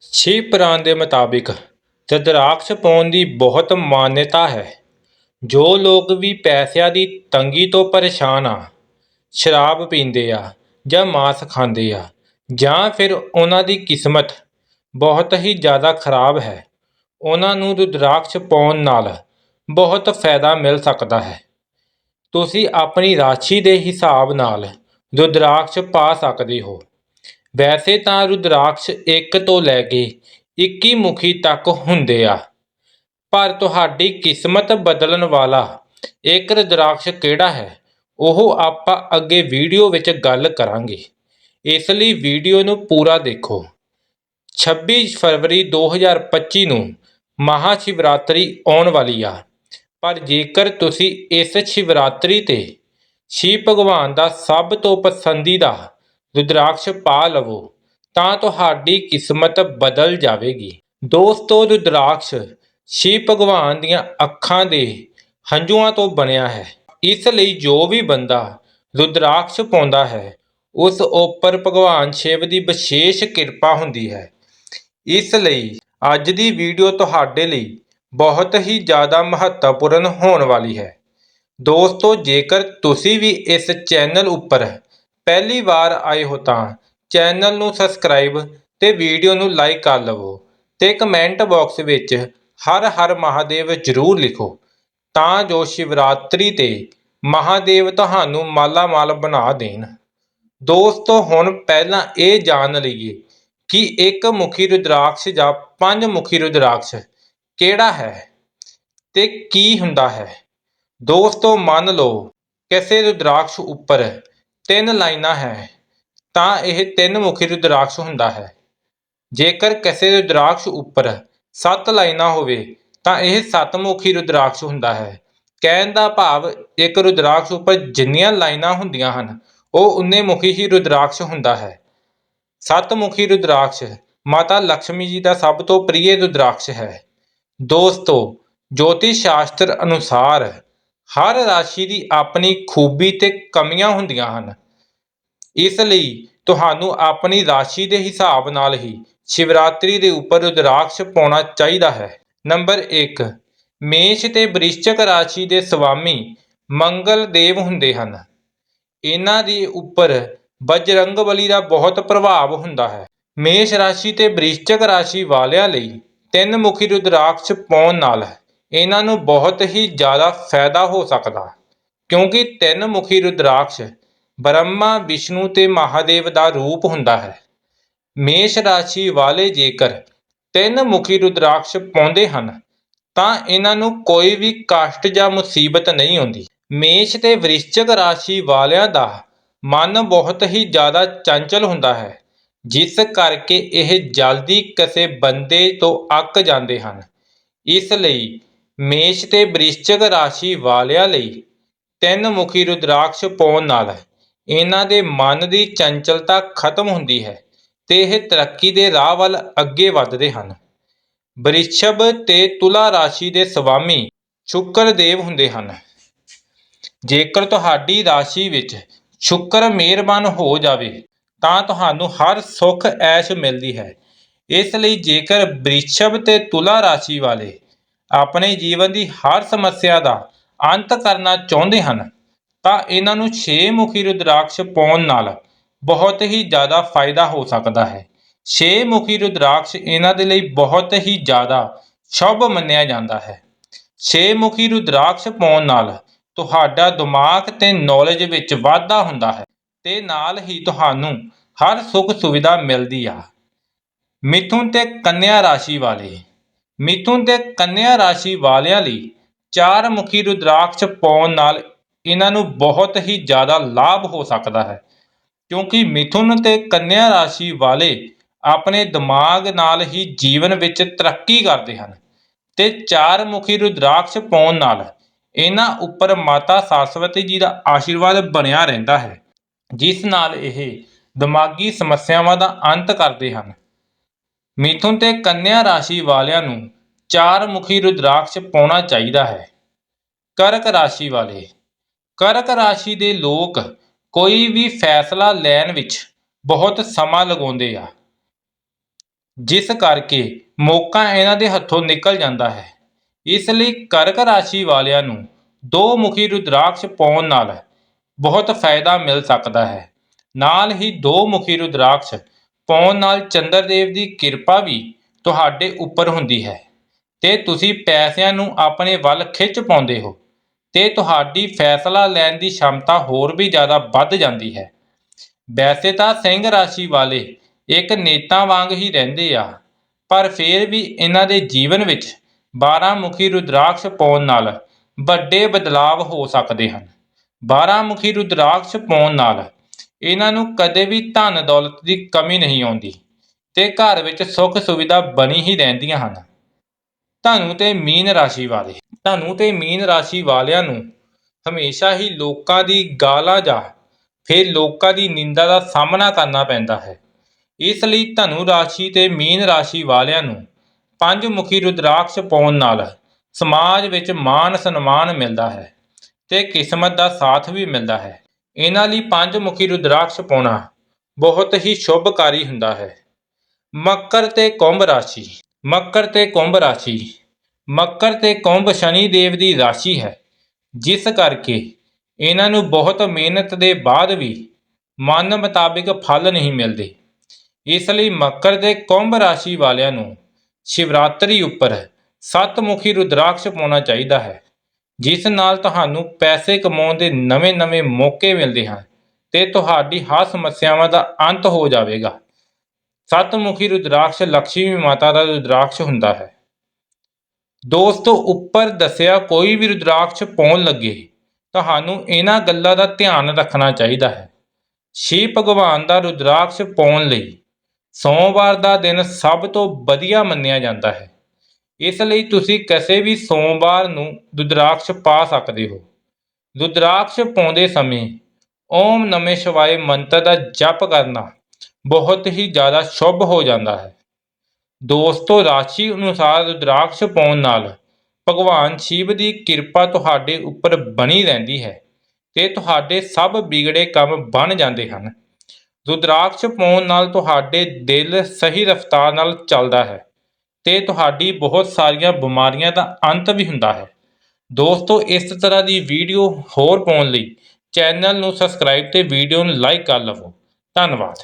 ਸ਼ਿਵ ਪੁਰਾਣ ਦੇ ਮੁਤਾਬਿਕ ਰੁਦਰਾਕਸ਼ ਪਾਉਣ ਦੀ ਬਹੁਤ ਮਾਨਤਾ ਹੈ। ਜੋ ਲੋਕ ਵੀ ਪੈਸਿਆਂ ਦੀ ਤੰਗੀ ਤੋਂ ਪਰੇਸ਼ਾਨ ਆ, ਸ਼ਰਾਬ ਪੀਂਦੇ ਆ ਜਾਂ ਮਾਸ ਖਾਂਦੇ ਆ ਜਾਂ ਫਿਰ ਉਹਨਾਂ ਦੀ ਕਿਸਮਤ ਬਹੁਤ ਹੀ ਜ਼ਿਆਦਾ ਖਰਾਬ ਹੈ, ਉਹਨਾਂ ਨੂੰ ਰੁਦਰਾਕਸ਼ ਪਾਉਣ ਨਾਲ ਬਹੁਤ ਫਾਇਦਾ ਮਿਲ ਸਕਦਾ ਹੈ। ਤੁਸੀਂ ਆਪਣੀ ਰਾਸ਼ੀ ਦੇ ਹਿਸਾਬ ਨਾਲ ਰੁਦਰਾਕਸ਼ ਪਾ ਸਕਦੇ ਹੋ। ਵੈਸੇ ਤਾਂ ਰੁਦਰਾਕਸ਼ ਇੱਕ ਤੋਂ ਲੈ ਕੇ 21 ਮੁਖੀ ਤੱਕ ਹੁੰਦੇ ਆ। ਪਰ ਤੁਹਾਡੀ ਕਿਸਮਤ ਬਦਲਣ ਵਾਲਾ ਇੱਕ ਰੁਦਰਾਕਸ਼ ਕਿਹੜਾ ਹੈ, ਉਹ ਆਪਾਂ ਅੱਗੇ ਵੀਡੀਓ ਵਿੱਚ ਗੱਲ ਕਰਾਂਗੇ। ਇਸ ਲਈ ਵੀਡੀਓ ਨੂੰ ਪੂਰਾ ਦੇਖੋ। 26 ਫਰਵਰੀ 2025 ਨੂੰ ਮਹਾ ਸ਼ਿਵਰਾਤਰੀ ਆਉਣ ਵਾਲੀ ਆ। ਪਰ ਜੇਕਰ ਤੁਸੀਂ ਇਸ ਸ਼ਿਵਰਾਤਰੀ ਤੇ ਸ਼ਿਵ ਭਗਵਾਨ ਦਾ ਸਭ ਤੋਂ ਪਸੰਦੀਦਾ ਰੁਦਰਾਕਸ਼ ਪਾ ਲਵੋ, ਤਾਂ ਤੁਹਾਡੀ ਕਿਸਮਤ ਬਦਲ ਜਾਵੇਗੀ। ਦੋਸਤੋ, ਰੁਦਰਾਕਸ਼ ਸ਼ਿਵ ਭਗਵਾਨ ਦੀਆਂ ਅੱਖਾਂ ਦੇ ਹੰਝੂਆਂ ਤੋਂ ਬਣਿਆ ਹੈ। ਇਸ ਲਈ ਜੋ ਵੀ ਬੰਦਾ ਰੁਦਰਾਕਸ਼ ਪਾਉਂਦਾ ਹੈ, ਉਸ ਉੱਪਰ ਭਗਵਾਨ ਸ਼ਿਵ ਦੀ ਵਿਸ਼ੇਸ਼ ਕਿਰਪਾ ਹੁੰਦੀ ਹੈ। ਇਸ ਲਈ ਅੱਜ ਦੀ ਵੀਡੀਓ ਤੁਹਾਡੇ ਲਈ ਬਹੁਤ ਹੀ ਜ਼ਿਆਦਾ ਮਹੱਤਵਪੂਰਨ ਹੋਣ ਵਾਲੀ ਹੈ। ਦੋਸਤੋ, ਜੇਕਰ ਤੁਸੀਂ ਵੀ ਇਸ ਚੈਨਲ ਉੱਪਰ ਪਹਿਲੀ ਵਾਰ ਆਏ ਹੋ ਤਾਂ ਚੈਨਲ ਨੂੰ ਸਬਸਕ੍ਰਾਈਬ ਤੇ ਵੀਡੀਓ ਨੂੰ ਲਾਈਕ ਕਰ ਲਵੋ ਤੇ ਕਮੈਂਟ ਬਾਕਸ ਵਿੱਚ ਹਰ ਹਰ ਮਹਾਦੇਵ ਜ਼ਰੂਰ ਲਿਖੋ। ਤਾਂ ਜੋ ਸ਼ਿਵਰਾਤਰੀ ਤੇ ਮਹਾਦੇਵ ਤੁਹਾਨੂੰ ਮਾਲਾ ਮਾਲ ਬਣਾ ਦੇਣ। ਦੋਸਤੋ, ਹੁਣ ਪਹਿਲਾਂ ਇਹ ਜਾਣ ਲਈਏ ਕਿ ਇੱਕ ਮੁਖੀ ਰੁਦਰਾਕਸ਼ ਜਾਂ ਪੰਜ ਮੁਖੀ ਰੁਦਰਾਕਸ਼ ਕਿਹੜਾ ਹੈ ਤੇ ਕੀ ਹੁੰਦਾ ਹੈ। ਦੋਸਤੋ, ਮੰਨ ਲਓ ਕਿਸੇ ਰੁਦਰਾਕਸ਼ ਉੱਪਰ ਤਿੰਨ ਲਾਈਨਾਂ ਹੈ, ਤਾਂ ਇਹ ਤਿੰਨ ਮੁਖੀ ਰੁਦਰਾਕਸ਼ ਹੁੰਦਾ ਹੈ। ਜੇਕਰ ਕਿਸੇ ਰੁਦਰਾਕਸ਼ ਉੱਪਰ ਸੱਤ ਲਾਈਨਾਂ ਹੋਵੇ, ਤਾਂ ਇਹ ਸੱਤ ਮੁਖੀ ਰੁਦਰਾਕਸ਼ ਹੁੰਦਾ ਹੈ। ਕਹਿਣ ਦਾ ਭਾਵ, ਇੱਕ ਰੁਦਰਾਕਸ਼ ਉੱਪਰ ਜਿੰਨੀਆਂ ਲਾਈਨਾਂ ਹੁੰਦੀਆਂ ਹਨ, ਉਹ ਉਨੇ ਮੁਖੀ ਹੀ ਰੁਦਰਾਕਸ਼ ਹੁੰਦਾ ਹੈ। ਸੱਤ ਮੁਖੀ ਰੁਦਰਾਕਸ਼, ਮਾਤਾ ਲక్ష్ਮੀ ਜੀ ਦਾ ਸਭ ਤੋਂ ਪ੍ਰਿਯ ਰੁਦਰਾਕਸ਼ ਹੈ। ਦੋਸਤੋ ਜੋਤਿਸ਼ ਸ਼ਾਸਤਰ ਅਨੁਸਾਰ ਹਰ ਰਾਸ਼ੀ ਦੀ ਆਪਣੀ ਖੂਬੀ ਤੇ ਕਮੀਆਂ ਹੁੰਦੀਆਂ ਹਨ। ਇਸ ਲਈ ਤੁਹਾਨੂੰ ਆਪਣੀ ਰਾਸ਼ੀ ਦੇ ਹਿਸਾਬ ਨਾਲ ਹੀ ਸ਼ਿਵਰਾਤਰੀ ਦੇ ਉੱਪਰ ਰੁਦਰਾਕਸ਼ ਪਾਉਣਾ ਚਾਹੀਦਾ ਹੈ। ਨੰਬਰ 1 ਮੇਸ਼ ਤੇ ਬ੍ਰਿਸ਼ਚਕ ਰਾਸ਼ੀ ਦੇ ਸਵਾਮੀ ਮੰਗਲ ਦੇਵ ਹੁੰਦੇ ਹਨ। ਇਹਨਾਂ ਦੇ ਉੱਪਰ ਬਜਰੰਗਬਲੀ ਦਾ ਬਹੁਤ ਪ੍ਰਭਾਵ ਹੁੰਦਾ ਹੈ। ਮੇਸ਼ ਰਾਸ਼ੀ ਤੇ ਬ੍ਰਿਸ਼ਚਕ ਰਾਸ਼ੀ ਵਾਲਿਆਂ ਲਈ ਤਿੰਨ ਮੁਖੀ ਰੁਦਰਾਕਸ਼ ਪਾਉਣ ਨਾਲ ਇਹਨਾਂ ਨੂੰ ਬਹੁਤ ਹੀ ਜ਼ਿਆਦਾ ਫਾਇਦਾ ਹੋ ਸਕਦਾ। ਕਿਉਂਕਿ ਤਿੰਨ ਮੁਖੀ ਰੁਦਰਾਕਸ਼ ਬ੍ਰਹਮਾ, ਵਿਸ਼ਨੂੰ ਤੇ ਮਹਾਦੇਵ ਦਾ ਰੂਪ ਹੁੰਦਾ ਹੈ। ਮੇਸ਼ ਰਾਸ਼ੀ ਵਾਲੇ ਜੇਕਰ ਤਿੰਨ ਮੁਖੀ ਰੁਦਰਾਕਸ਼ ਪਾਉਂਦੇ ਹਨ, ਤਾਂ ਇਹਨਾਂ ਨੂੰ ਕੋਈ ਵੀ ਕਸ਼ਟ ਜਾਂ ਮੁਸੀਬਤ ਨਹੀਂ ਆਉਂਦੀ। ਮੇਸ਼ ਤੇ ਵ੍ਰਿਸ਼ਚਕ ਰਾਸ਼ੀ ਵਾਲਿਆਂ ਦਾ ਮਨ ਬਹੁਤ ਹੀ ਜ਼ਿਆਦਾ ਚੰਚਲ ਹੁੰਦਾ ਹੈ, ਜਿਸ ਕਰਕੇ ਇਹ ਜਲਦੀ ਕਿਸੇ ਬੰਦੇ ਤੋਂ ਅੱਕ ਜਾਂਦੇ ਹਨ। ਇਸ ਲਈ ਮੇਸ਼ ਤੇ ਵ੍ਰਿਸ਼ਚਕ ਰਾਸ਼ੀ ਵਾਲਿਆਂ ਲਈ ਤਿੰਨ ਮੁਖੀ ਰੁਦਰਾਕਸ਼ ਪਾਉਣ ਨਾਲ ਇਹਨਾਂ ਦੇ ਮਨ ਦੀ ਚੰਚਲਤਾ ਖਤਮ ਹੁੰਦੀ ਹੈ ਤੇ ਇਹ ਤਰੱਕੀ ਦੇ ਰਾਹ ਵੱਲ ਅੱਗੇ ਵੱਧਦੇ ਹਨ। ਬ੍ਰਿਛਭ ਤੇ ਤੁਲਾ ਰਾਸ਼ੀ ਦੇ ਸਵਾਮੀ ਸ਼ੁਕਰ ਦੇਵ ਹੁੰਦੇ ਹਨ। ਜੇਕਰ ਤੁਹਾਡੀ ਰਾਸ਼ੀ ਵਿੱਚ ਸ਼ੁਕਰ ਮਿਹਰਬਾਨ ਹੋ ਜਾਵੇ, ਤਾਂ ਤੁਹਾਨੂੰ ਹਰ ਸੁੱਖ ਐਸ਼ ਮਿਲਦੀ ਹੈ। ਇਸ ਲਈ ਜੇਕਰ ਬ੍ਰਿਛਭ ਤੇ ਤੁਲਾ ਰਾਸ਼ੀ ਵਾਲੇ ਆਪਣੇ ਜੀਵਨ ਦੀ ਹਰ ਸਮੱਸਿਆ ਦਾ ਅੰਤ ਕਰਨਾ ਚਾਹੁੰਦੇ ਹਨ ਤਾਂ ਇਹਨਾਂ ਨੂੰ 6 ਮੁਖੀ ਰੁਦਰਾਕਸ਼ ਪਾਉਣ ਨਾਲ ਬਹੁਤ ਹੀ ਜ਼ਿਆਦਾ ਫਾਇਦਾ ਹੋ ਸਕਦਾ ਹੈ। 6 ਮੁਖੀ ਰੁਦਰਾਕਸ਼ ਇਹਨਾਂ ਦੇ ਲਈ ਬਹੁਤ ਹੀ ਜ਼ਿਆਦਾ ਸ਼ੁਭ ਮੰਨਿਆ ਜਾਂਦਾ ਹੈ। 6 ਮੁਖੀ ਰੁਦਰਾਕਸ਼ ਪਾਉਣ ਨਾਲ ਤੁਹਾਡਾ ਦਿਮਾਗ ਤੇ ਨੌਲੇਜ ਵਿੱਚ ਵਾਧਾ ਹੁੰਦਾ ਹੈ ਤੇ ਨਾਲ ਹੀ ਤੁਹਾਨੂੰ ਹਰ ਸੁੱਖ ਸੁਵਿਧਾ ਮਿਲਦੀ ਆ। ਮਿਥੁਨ ਤੇ ਕੰਨਿਆ ਰਾਸ਼ੀ ਵਾਲੇ, ਮਿਥੁਨ ਤੇ ਕੰਨਿਆ ਰਾਸ਼ੀ ਵਾਲਿਆਂ ਲਈ ਚਾਰ ਮੁਖੀ ਰੁਦਰਾਕਸ਼ ਪਾਉਣ ਨਾਲ ਇਹਨਾਂ ਨੂੰ ਬਹੁਤ ਹੀ ਜ਼ਿਆਦਾ ਲਾਭ ਹੋ ਸਕਦਾ ਹੈ। ਕਿਉਂਕਿ ਮਿਥੁਨ ਤੇ ਕੰਨਿਆ ਰਾਸ਼ੀ ਵਾਲੇ ਆਪਣੇ ਦਿਮਾਗ ਨਾਲ ਹੀ ਜੀਵਨ ਵਿੱਚ ਤਰੱਕੀ ਕਰਦੇ ਹਨ ਤੇ ਚਾਰ ਮੁਖੀ ਰੁਦਰਾਕਸ਼ ਪਾਉਣ ਨਾਲ ਇਹਨਾਂ ਉੱਪਰ ਮਾਤਾ ਸਰਸਵਤੀ ਜੀ ਦਾ ਆਸ਼ੀਰਵਾਦ ਬਣਿਆ ਰਹਿੰਦਾ ਹੈ, ਜਿਸ ਨਾਲ ਇਹ ਦਿਮਾਗੀ ਸਮੱਸਿਆਵਾਂ ਦਾ ਅੰਤ ਕਰਦੇ ਹਨ। ਮਿਥੁਨ ਤੇ ਕੰਨਿਆ ਰਾਸ਼ੀ ਵਾਲਿਆਂ ਨੂੰ ਚਾਰ ਮੁਖੀ ਰੁਦਰਾਕਸ਼ ਪਾਉਣਾ ਚਾਹੀਦਾ ਹੈ। ਕਰਕ ਰਾਸ਼ੀ ਵਾਲੇ ਕਰਕ ਰਾਸ਼ੀ ਦੇ ਲੋਕ ਕੋਈ ਵੀ ਫੈਸਲਾ ਲੈਣ ਵਿੱਚ ਬਹੁਤ ਸਮਾਂ ਲਗਾਉਂਦੇ ਆ। ਜਿਸ ਕਰਕੇ ਮੌਕਾ ਇਹਨਾਂ ਦੇ ਹੱਥੋਂ ਨਿਕਲ ਜਾਂਦਾ ਹੈ। ਇਸ ਲਈ ਕਰਕ ਰਾਸ਼ੀ ਵਾਲਿਆਂ ਨੂੰ ਦੋ ਮੁਖੀ ਰੁਦਰਾਕਸ਼ ਪਾਉਣ ਨਾਲ ਬਹੁਤ ਫਾਇਦਾ ਮਿਲ ਸਕਦਾ ਹੈ। ਨਾਲ ਹੀ ਦੋ ਮੁਖੀ ਰੁਦਰਾਕਸ਼ ਪਾਉਣ ਨਾਲ ਚੰਦਰਦੇਵ ਦੀ ਕਿਰਪਾ ਵੀ ਤੁਹਾਡੇ ਉੱਪਰ ਹੁੰਦੀ ਹੈ ਤੇ ਤੁਸੀਂ ਪੈਸਿਆਂ ਨੂੰ ਆਪਣੇ ਵੱਲ ਖਿੱਚ ਪਾਉਂਦੇ ਹੋ। ਤੇ ਤੁਹਾਡੀ ਫੈਸਲਾ ਲੈਣ ਦੀ ਸ਼ਮਤਾ ਹੋਰ ਵੀ ਜ਼ਿਆਦਾ ਵੱਧ ਜਾਂਦੀ ਹੈ। ਵੈਸੇ ਤਾਂ ਸਿੰਘ ਰਾਸ਼ੀ ਵਾਲੇ ਇੱਕ ਨੇਤਾ ਵਾਂਗ ਹੀ ਰਹਿੰਦੇ ਆ, ਪਰ ਫਿਰ ਵੀ ਇਹਨਾਂ ਦੇ ਜੀਵਨ ਵਿੱਚ 12 ਮੁਖੀ ਰੁਦਰਾਕਸ਼ ਪਾਉਣ ਨਾਲ ਵੱਡੇ ਬਦਲਾਵ ਹੋ ਸਕਦੇ ਹਨ। 12 ਮੁਖੀ ਰੁਦਰਾਕਸ਼ ਪਾਉਣ ਨਾਲ ਇਹਨਾਂ ਨੂੰ ਕਦੇ ਵੀ ਧਨ ਦੌਲਤ ਦੀ ਕਮੀ ਨਹੀਂ ਆਉਂਦੀ ਤੇ ਘਰ ਵਿੱਚ ਸੁੱਖ ਸੁਵਿਧਾ ਬਣੀ ਹੀ ਰਹਿੰਦੀਆਂ ਹਨ। ਧਨੂ ਤੇ ਮੀਨ ਰਾਸ਼ੀ ਵਾਲੇ ਧਨੂ ਤੇ ਮੀਨ ਰਾਸ਼ੀ ਵਾਲਿਆਂ ਨੂੰ ਹਮੇਸ਼ਾ ਹੀ ਲੋਕਾਂ ਦੀ ਗਾਲਾਂ ਜਾਂ ਫਿਰ ਲੋਕਾਂ ਦੀ ਨਿੰਦਾ ਦਾ ਸਾਹਮਣਾ ਕਰਨਾ ਪੈਂਦਾ ਹੈ। ਇਸ ਲਈ ਧਨੂ ਰਾਸ਼ੀ ਤੇ ਮੀਨ ਰਾਸ਼ੀ ਵਾਲਿਆਂ ਨੂੰ ਪੰਜ ਮੁਖੀ ਰੁਦਰਾਕਸ਼ ਪਾਉਣ ਨਾਲ ਸਮਾਜ ਵਿੱਚ ਮਾਨ ਸਨਮਾਨ ਮਿਲਦਾ ਹੈ ਤੇ ਕਿਸਮਤ ਦਾ ਸਾਥ ਵੀ ਮਿਲਦਾ ਹੈ। ਇਹਨਾਂ ਲਈ ਪੰਜ ਮੁਖੀ ਰੁਦਰਾਕਸ਼ ਪਾਉਣਾ ਬਹੁਤ ਹੀ ਸ਼ੁਭਕਾਰੀ ਹੁੰਦਾ ਹੈ। ਮੱਕਰ ਤੇ ਕੁੰਭ ਰਾਸ਼ੀ। ਮੱਕਰ ਤੇ ਕੁੰਭ ਰਾਸ਼ੀ ਮੱਕਰ ਤੇ ਕੁੰਭ ਸ਼ਨੀ ਦੇਵ ਦੀ ਰਾਸ਼ੀ ਹੈ, ਜਿਸ ਕਰਕੇ ਇਹਨਾਂ ਨੂੰ ਬਹੁਤ ਮਿਹਨਤ ਦੇ ਬਾਅਦ ਵੀ ਮਨ ਮੁਤਾਬਿਕ ਫਲ ਨਹੀਂ ਮਿਲਦੇ। ਇਸ ਲਈ ਮੱਕਰ ਦੇ ਕੁੰਭ ਰਾਸ਼ੀ ਵਾਲਿਆਂ ਨੂੰ ਸ਼ਿਵਰਾਤਰੀ ਉੱਪਰ ਸੱਤ ਮੁਖੀ ਰੁਦਰਾਕਸ਼ ਪਾਉਣਾ ਚਾਹੀਦਾ ਹੈ, ਜਿਸ ਨਾਲ ਤੁਹਾਨੂੰ ਪੈਸੇ ਕਮਾਉਣ ਦੇ ਨਵੇਂ-ਨਵੇਂ ਮੌਕੇ ਮਿਲਦੇ ਹਨ ਤੇ ਤੁਹਾਡੀ ਹਰ ਸਮੱਸਿਆਵਾਂ ਦਾ ਅੰਤ ਹੋ ਜਾਵੇਗਾ। ਸੱਤਮੁਖੀ ਰੁਦਰਾਕਸ਼ ਲక్ష్ਮੀ ਮਾਤਾ ਦਾ ਰੁਦਰਾਕਸ਼ ਹੁੰਦਾ ਹੈ। ਦੋਸਤੋ, ਉੱਪਰ ਦੱਸਿਆ ਕੋਈ ਵੀ ਰੁਦਰਾਕਸ਼ ਪਾਉਣ ਲੱਗੇ, ਤੁਹਾਨੂੰ ਇਹਨਾਂ ਗੱਲਾਂ ਦਾ ਧਿਆਨ ਰੱਖਣਾ ਚਾਹੀਦਾ ਹੈ। ਸ਼ਿਵ ਭਗਵਾਨ ਦਾ ਰੁਦਰਾਕਸ਼ ਪਾਉਣ ਲਈ ਸੋਮਵਾਰ ਦਾ ਦਿਨ ਸਭ ਤੋਂ ਵਧੀਆ ਮੰਨਿਆ ਜਾਂਦਾ ਹੈ। ਇਸ ਲਈ ਤੁਸੀਂ ਕਿਸੇ ਵੀ ਸੋਮਵਾਰ ਨੂੰ ਰੁਦਰਾਕਸ਼ ਪਾ ਸਕਦੇ ਹੋ। ਰੁਦਰਾਕਸ਼ ਪਾਉਂਦੇ ਸਮੇਂ ਓਮ ਨਮੇ ਸ਼ਿਵਾਏ ਮੰਤਰ ਦਾ ਜਪ ਕਰਨਾ ਬਹੁਤ ਹੀ ਜ਼ਿਆਦਾ ਸ਼ੁਭ ਹੋ ਜਾਂਦਾ ਹੈ। ਦੋਸਤੋ, ਰਾਸ਼ੀ ਅਨੁਸਾਰ ਰੁਦਰਾਕਸ਼ ਪਾਉਣ ਨਾਲ ਭਗਵਾਨ ਸ਼ਿਵ ਦੀ ਕਿਰਪਾ ਤੁਹਾਡੇ ਉੱਪਰ ਬਣੀ ਰਹਿੰਦੀ ਹੈ ਤੇ ਤੁਹਾਡੇ ਸਭ ਵਿਗੜੇ ਕੰਮ ਬਣ ਜਾਂਦੇ ਹਨ। ਰੁਦਰਾਕਸ਼ ਪਾਉਣ ਨਾਲ ਤੁਹਾਡੇ ਦਿਲ ਸਹੀ ਰਫ਼ਤਾਰ ਨਾਲ ਚੱਲਦਾ ਹੈ ਤੇ ਤੁਹਾਡੀ ਬਹੁਤ ਸਾਰੀਆਂ ਬਿਮਾਰੀਆਂ ਦਾ ਅੰਤ ਵੀ ਹੁੰਦਾ ਹੈ। ਦੋਸਤੋ, ਇਸ ਤਰ੍ਹਾਂ ਦੀ ਵੀਡੀਓ ਹੋਰ ਪਾਉਣ ਲਈ ਚੈਨਲ ਨੂੰ ਸਬਸਕ੍ਰਾਈਬ ਤੇ ਵੀਡੀਓ ਨੂੰ ਲਾਈਕ ਕਰ ਲਵੋ। ਧੰਨਵਾਦ।